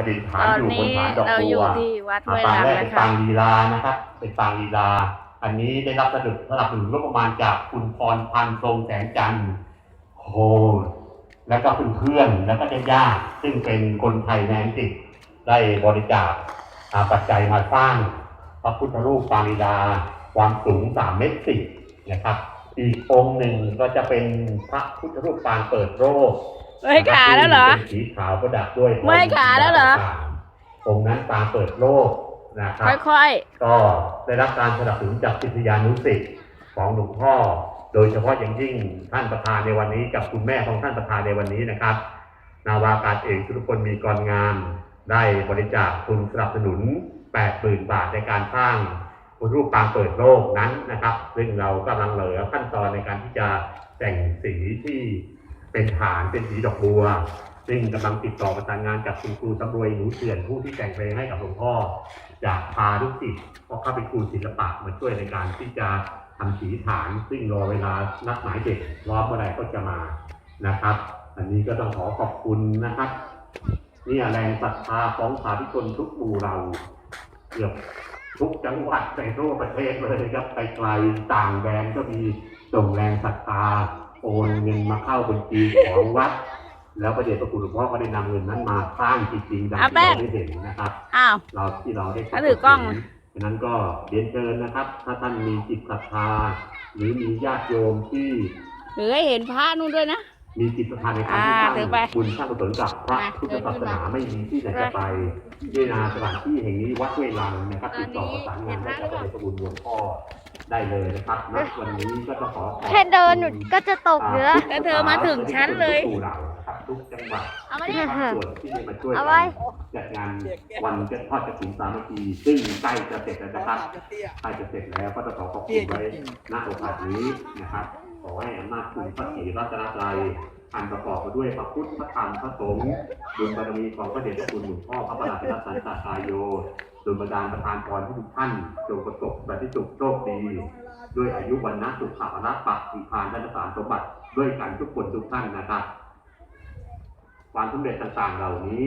ประดิษฐานตอนอยู่บนนี้ฐานดอกเราอบัยู่วที่วัดอ่าห้วยปางลำแรกเป็นะนคะปางลีลานะครับ เป็นปางลีลา อันนี้ได้รับสนับสนับสนุนงบประมาณจากคุณพรพันธ์ทรงแสงจันทร์โฮแล้วก็เพื่อนๆแล้วก็ญาติๆซึ่งเป็นคนไทยในอังกฤษได้บริจาคอ่าปัจจัยมาสร้างพระพุทธรูปปางลีลาความสูง3เมตรสิบนะครับ อีกองค์หนึ่งก็จะเป็นพระพุทธรูปปางเปิดโลก เมื่อยขาแล้วเหรอเป็นสีขาวประดับด้วยเมื่อยขาแล้วเหรอ องค์นั้นปางเปิดโลกนะครับค่อยก็ได้รับการสนับสนุนจากศิษยานุศิษย์ของหลวงพ่อ โดยเฉพาะอย่างยิ่งท่านประธานในวันนี้กับคุณแม่ของท่านประธานในวันนี้นะครับ นาวากาศเอกสุรพลมีกรงามได้บริจาคทุนสนับสนุน 80,000 บาทในการสร้างรูปปางเปิดโลกนั้นนะครับ ซึ่งเรากำลังเหลือขั้นตอนในการที่จะแต่งสีที่ เป็นฐานเป็นสีดอกบัว ซึ่งกำลังติดต่อประสานงานกับคุณครูสำรวยหนูเถื่อนผู้ที่แต่งเพลงให้กับหลวงพ่อจากพาลูกศิษย์เพราะเขาเป็นครูศิลปะมาช่วยในการที่จะทำสีฐาน ซึ่งรอเวลานัดหมายเด็กรอบเมื่อไรก็จะมานะครับ อันนี้ก็ต้องขอขอบคุณนะครับนี่แรงศรัทธาของสาธุชนทุกหมู่เราเกือบทุกจังหวัดในทั่วประเทศเลยครับไกลๆต่างแดนก็มีส่งแรงศรัทธา โอนเงินมาเข้าบัญชีของวัด แล้วประเดชพระคุณหลวงพ่อก็ได้นำเงินนั้นมาสร้างจริงๆดังอะที่แป้งเราได้เห็นนะครับๆอ้าว เราที่เราได้ถ้าถือกล้อง ฉะนั้นก็เรียนเชิญนะครับ ถ้าท่านมีจิตศรัทธา หรือมีญาติโยมที่หรือให้เห็นพระนู่นด้วยนะ มีจิตศรัทธาในการอ่าที่สร้างถือไปบุญสร้างกุศลกับพระมาพุทธศาสนาไม่มีที่ไหนจะไปด้วยนาสถานที่แห่งนี้วัดห้วยลังนะครับติดต่อประสานงานได้กับพระเดชพระคุณหลวงพ่อ ได้เลยนะครับณวันนี้ก็จะขอขอบแค่เดินหนูก็จะตกเนื้อ แล้วเธอมาถึงชั้นเลย ทุกหมู่เหล่านะครับทุกจังหวัดเอามาทุดิกภาคส่วนที่ได้มาช่วยเอากัไว้นจัดงานวันเจ้าทอดกฐินสามัคคีซึ่งใกล้จะเสร็จแล้วนะครับ ใกล้จะเสร็จแล้วก็จะขอขอบคุณไว้ณโอกาสนี้นะครับ ขอให้อำนาจคุณพระศรีรัตนตรัยอันประกอบไปด้วยพระพุทธพระธรรมพระสงฆ์บุญบารมีของพระเดชพระคุณหลวงพ่อพระประหลัดรัตนตาตายโย โดยบันดาลประทานพรให้ทุกท่านจงประสบแต่ที่สุขโชคดี ด้วยอายุวันนะสุขภาพนะปักสีพานและสารสมบัติด้วยกันทุกคนทุกท่านนะครับ ความสำเร็จต่างๆเหล่านี้